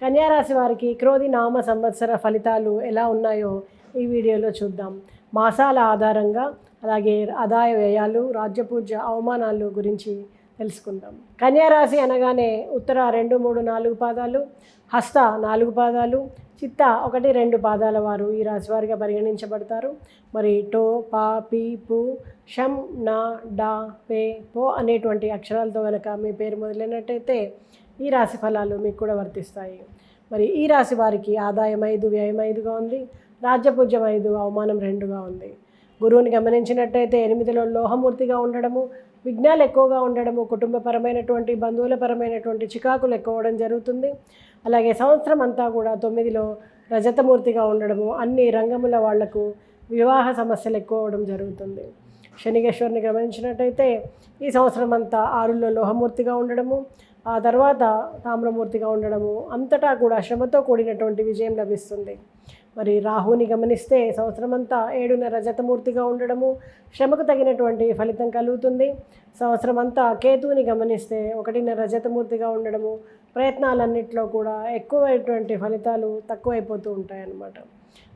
కన్యారాశి వారికి క్రోధి నామ సంవత్సర ఫలితాలు ఎలా ఉన్నాయో ఈ వీడియోలో చూద్దాం. మాసాల ఆధారంగా అలాగే ఆదాయ వ్యయాలు రాజ్యపూజ అవమానాలు గురించి తెలుసుకుందాం. కన్యారాశి అనగానే ఉత్తర రెండు మూడు నాలుగు పాదాలు హస్త నాలుగు పాదాలు చిత్త ఒకటి రెండు పాదాల వారు ఈ రాశి వారిగా పరిగణించబడతారు. మరి టో పా పి పు షం నా డా పే పో అనేటువంటి అక్షరాలతో కనుక మీ పేరు మొదలైనట్టయితే ఈ రాశి ఫలాలు మీకు కూడా వర్తిస్తాయి. మరి ఈ రాశి వారికి ఆదాయం ఐదు వ్యయం ఐదుగా ఉంది. రాజ్యపూజ్యం ఐదు అవమానం రెండుగా ఉంది. గురువుని గమనించినట్టయితే ఎనిమిదిలో లోహమూర్తిగా ఉండడము విఘ్నాలు ఎక్కువగా ఉండడము కుటుంబపరమైనటువంటి బంధువులపరమైనటువంటి చికాకులు ఎక్కువ అవడం జరుగుతుంది. అలాగే సంవత్సరం అంతా కూడా తొమ్మిదిలో రజతమూర్తిగా ఉండడము అన్ని రంగముల వాళ్ళకు వివాహ సమస్యలు ఎక్కువ అవడం జరుగుతుంది. శనిగేశ్వరిని గమనించినట్టయితే ఈ సంవత్సరం అంతా ఆరులో లోహమూర్తిగా ఉండడము ఆ తర్వాత తామ్రమూర్తిగా ఉండడము అంతటా కూడా శ్రమతో కూడినటువంటి విజయం లభిస్తుంది. మరి రాహుని గమనిస్తే సంవత్సరం అంతా ఏడున రజతమూర్తిగా ఉండడము శ్రమకు తగినటువంటి ఫలితం కలుగుతుంది. సంవత్సరం అంతా కేతువుని గమనిస్తే ఒకటిన రజతమూర్తిగా ఉండడము ప్రయత్నాలన్నింటిలో కూడా ఎక్కువైనటువంటి ఫలితాలు తక్కువైపోతూ ఉంటాయన్నమాట.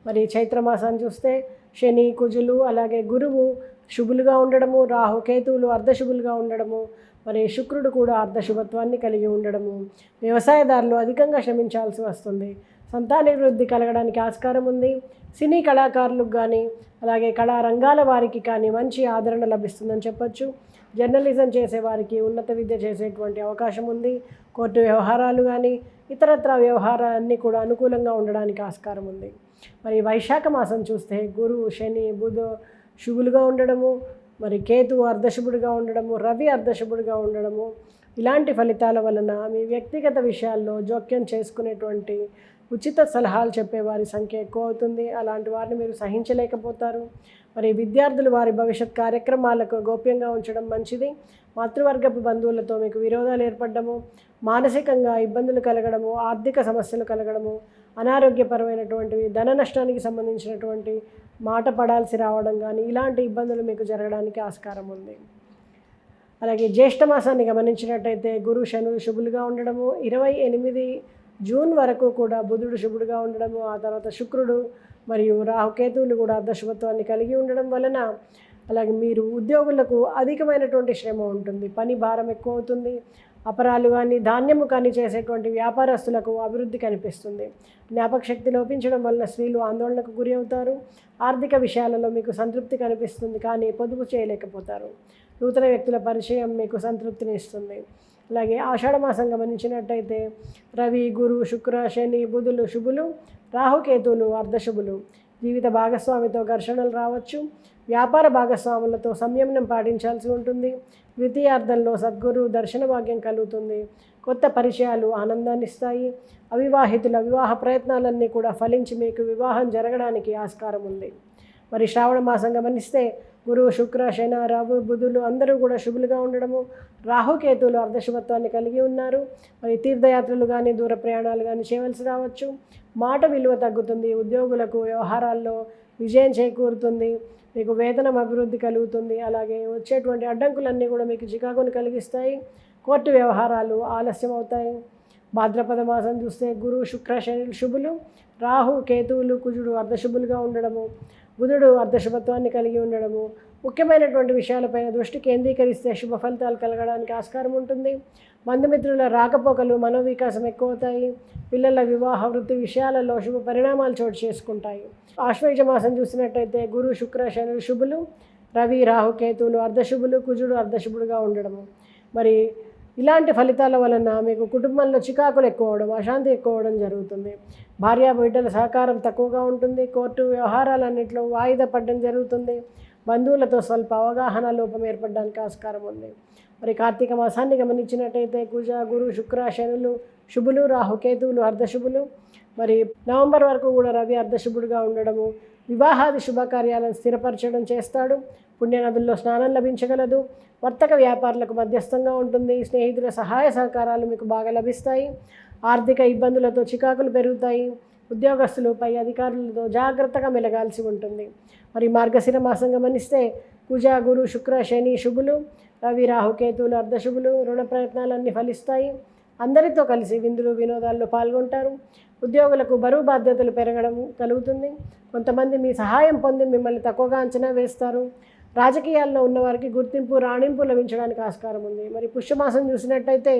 మరి చైత్రమాసాన్ని చూస్తే శని కుజులు అలాగే గురువు శుభులుగా ఉండడము రాహు కేతువులు అర్ధశుభులుగా ఉండడము మరి శుక్రుడు కూడా అర్ధశుభత్వాన్ని కలిగి ఉండడము. వ్యవసాయదారులు అధికంగా శ్రమించాల్సి వస్తుంది. సంతానాభివృద్ధి కలగడానికి ఆస్కారం ఉంది. సినీ కళాకారులకు కానీ అలాగే కళారంగాల వారికి కానీ మంచి ఆదరణ లభిస్తుందని చెప్పొచ్చు. జర్నలిజం చేసేవారికి ఉన్నత విద్య చేసేటువంటి అవకాశం ఉంది. కోర్టు వ్యవహారాలు కానీ ఇతరత్ర వ్యవహారాలన్నీ కూడా అనుకూలంగా ఉండడానికి ఆస్కారం ఉంది. మరి వైశాఖ మాసం చూస్తే గురువు శని బుధ శుభులుగా ఉండడము మరి కేతు అర్ధశుభుడిగా ఉండడము రవి అర్ధశుభుడిగా ఉండడము ఇలాంటి ఫలితాల వలన మీ వ్యక్తిగత విషయాల్లో జోక్యం చేసుకునేటువంటి ఉచిత సలహాలు చెప్పేవారి సంఖ్య ఎక్కువ అవుతుంది. అలాంటి వారిని మీరు సహించలేకపోతారు. మరి విద్యార్థులు వారి భవిష్యత్ కార్యక్రమాలకు గోప్యంగా ఉంచడం మంచిది. మాతృవర్గపు బంధువులతో మీకు విరోధాలు ఏర్పడము మానసికంగా ఇబ్బందులు కలగడము ఆర్థిక సమస్యలు కలగడము అనారోగ్యపరమైనటువంటివి ధన నష్టానికి సంబంధించినటువంటి మాట పడాల్సి రావడం కానీ ఇలాంటి ఇబ్బందులు మీకు జరగడానికి ఆస్కారం ఉంది. అలాగే జ్యేష్ఠ మాసాన్ని గమనించినట్టయితే గురు శనులు శుభులుగా ఉండడము ఇరవై ఎనిమిది జూన్ వరకు కూడా బుధుడు శుభుడుగా ఉండడము ఆ తర్వాత శుక్రుడు మరియు రాహుకేతువులు కూడా అర్ధశుభత్వాన్ని కలిగి ఉండడం వలన అలాగే మీరు ఉద్యోగులకు అధికమైనటువంటి శ్రమ ఉంటుంది పని భారం ఎక్కువ అవుతుంది అపరాలు కానీ ధాన్యము కానీ చేసేటువంటి వ్యాపారస్తులకు అభివృద్ధి కనిపిస్తుంది. జ్ఞాపక శక్తి లోపించడం వలన స్త్రీలు ఆందోళనకు గురి అవుతారు ఆర్థిక విషయాలలో మీకు సంతృప్తి కనిపిస్తుంది కానీ పొదుపు చేయలేకపోతారు. నూతన వ్యక్తుల పరిచయం మీకు సంతృప్తిని ఇస్తుంది. అలాగే ఆషాఢమాసం గమనించినట్టయితే రవి గురు శుక్ర శని బుధులు శుభులు రాహుకేతువులు అర్ధశుభులు. జీవిత భాగస్వామితో ఘర్షణలు రావచ్చు. వ్యాపార భాగస్వాములతో సంయమనం పాటించాల్సి ఉంటుంది. ద్వితీయార్థంలో సద్గురు దర్శన భాగ్యం కలుగుతుంది. కొత్త పరిచయాలు ఆనందాన్ని ఇస్తాయి. అవివాహితుల వివాహ ప్రయత్నాలన్నీ కూడా ఫలించి మీకు వివాహం జరగడానికి ఆస్కారం ఉంది. మరి శ్రావణ మాసం గమనిస్తే గురువు శుక్ర శన రావు బుధులు అందరూ కూడా శుభులుగా ఉండడము రాహుకేతువులు అర్ధశుభత్వాన్ని కలిగి ఉన్నారు. మరి తీర్థయాత్రలు కానీ దూర ప్రయాణాలు కానీ చేయవలసి రావచ్చు. మాట విలువ తగ్గుతుంది ఉద్యోగులకు వ్యవహారాల్లో విజయం చేకూరుతుంది మీకు వేతనం అభివృద్ధి కలుగుతుంది. అలాగే వచ్చేటువంటి అడ్డంకులన్నీ కూడా మీకు చికాకుని కలిగిస్తాయి. కోర్టు వ్యవహారాలు ఆలస్యం అవుతాయి భాద్రపద మాసం చూస్తే గురు శుక్ర శని శుభులు రాహు కేతువులు కుజుడు అర్ధశుభులుగా ఉండడము బుధుడు అర్ధశుభత్వాన్ని కలిగి ఉండడము ముఖ్యమైనటువంటి విషయాలపైన దృష్టి కేంద్రీకరిస్తే శుభ ఫలితాలు కలగడానికి ఆస్కారం ఉంటుంది. బంధుమిత్రుల రాకపోకలు మనోవికాసం ఎక్కువ అవుతాయి పిల్లల వివాహ వృత్తి విషయాలలో శుభ పరిణామాలు చోటు చేసుకుంటాయి. ఆశ్వేజ మాసం చూసినట్టయితే గురు శుక్ర శని శుభులు. రవి రాహు కేతువులు అర్ధశుభులు కుజుడు అర్ధశుభుడుగా ఉండడము. మరి ఇలాంటి ఫలితాల వలన మీకు కుటుంబంలో చికాకులు ఎక్కువ అవడం అశాంతి ఎక్కువ అవడం జరుగుతుంది. భార్య బిడ్డల సహకారం తక్కువగా ఉంటుంది. కోర్టు వ్యవహారాలన్నింటిలో వాయిదా పడడం జరుగుతుంది. బంధువులతో స్వల్ప అవగాహన లోపం ఏర్పడడానికి ఆస్కారం ఉంది. మరి కార్తీక మాసాన్ని గమనించినట్టయితే కుజ గురు శుక్ర శనులు శుభులు రాహుకేతువులు అర్ధశుభులు మరి నవంబర్ వరకు కూడా రవి అర్ధశుభుడుగా ఉండడము వివాహాది శుభకార్యాలను స్థిరపరచడం చేస్తాడు. పుణ్యనదుల్లో స్నానం లభించగలదు. వర్తక వ్యాపారులకు మధ్యస్థంగా ఉంటుంది. స్నేహితుల సహాయ సహకారాలు మీకు బాగా లభిస్తాయి. ఆర్థిక ఇబ్బందులతో చికాకులు పెరుగుతాయి. ఉద్యోగస్తులపై అధికారులతో జాగ్రత్తగా మెలగాల్సి ఉంటుంది. మరి మార్గశిర మాసంగా మనిస్తే కుజ గురు శుక్ర శని శుభులు. రవి రాహుకేతువులు అర్ధశుభులు. రుణ ప్రయత్నాలన్నీ ఫలిస్తాయి. అందరితో కలిసి విందులు వినోదాల్లో పాల్గొంటారు. ఉద్యోగులకు బరువు బాధ్యతలు పెరగడం కలుగుతుంది. కొంతమంది మీ సహాయం పొంది మిమ్మల్ని తక్కువగా అంచనా వేస్తారు. రాజకీయాల్లో ఉన్నవారికి గుర్తింపు రాణింపు లభించడానికి ఆస్కారం ఉంది. మరి పుష్యమాసం చూసినట్టయితే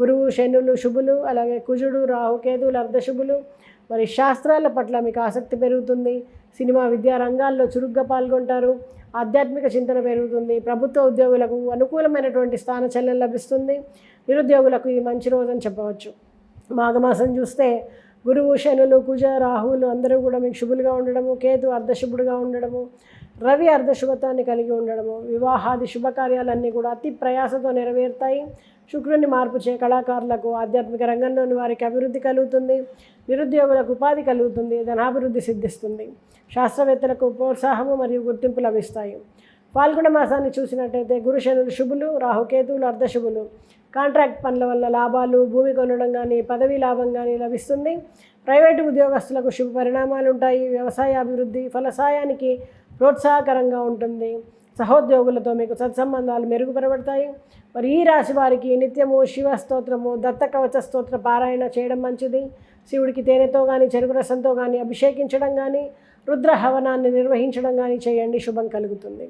గురువు శనులు శుభులు అలాగే కుజుడు రాహు కేతువులు అర్ధశుభులు. మరి శాస్త్రాల పట్ల మీకు ఆసక్తి పెరుగుతుంది. సినిమా విద్యా రంగాల్లో చురుగ్గా పాల్గొంటారు. ఆధ్యాత్మిక చింతన పెరుగుతుంది. ప్రభుత్వ ఉద్యోగులకు అనుకూలమైనటువంటి స్థానచలనం లభిస్తుంది. నిరుద్యోగులకు ఇది మంచి రోజు అని చెప్పవచ్చు. మాఘమాసం చూస్తే గురువు శనులు కుజ రాహువులు అందరూ కూడా మీకు శుభులుగా ఉండడము కేతు అర్ధశుభుడుగా ఉండడము రవి అర్ధశుభత్వాన్ని కలిగి ఉండడము వివాహాది శుభకార్యాలన్నీ కూడా అతి ప్రయాసతో నెరవేరుతాయి. శుక్రుని మార్పు చే కళాకారులకు ఆధ్యాత్మిక రంగంలోని వారికి అభివృద్ధి కలుగుతుంది. నిరుద్యోగులకు ఉపాధి కలుగుతుంది ధనాభివృద్ధి సిద్ధిస్తుంది. శాస్త్రవేత్తలకు ప్రోత్సాహము మరియు గుర్తింపు లభిస్తాయి. పాల్గొన మాసాన్ని చూసినట్టయితే గురుశనులు శుభులు రాహుకేతువులు అర్ధశుభులు. కాంట్రాక్ట్ పనుల వల్ల లాభాలు భూమి కొనడం కానీ పదవీ లాభం కానీ లభిస్తుంది. ప్రైవేటు ఉద్యోగస్తులకు శుభ పరిణామాలు ఉంటాయి. వ్యవసాయ అభివృద్ధి ఫలసాయానికి ప్రోత్సాహకరంగా ఉంటుంది. సహోద్యోగులతో మీకు సత్సంబంధాలు మెరుగుపరబడతాయి మరి ఈ రాశి వారికి నిత్యము శివ స్తోత్రము దత్త కవచ స్తోత్ర పారాయణ చేయడం మంచిది. శివుడికి తేనెతో కానీ చెరుకు రసంతో కానీ అభిషేకించడం కానీ రుద్ర హవనాన్ని నిర్వహించడం కానీ చేయండి. శుభం కలుగుతుంది.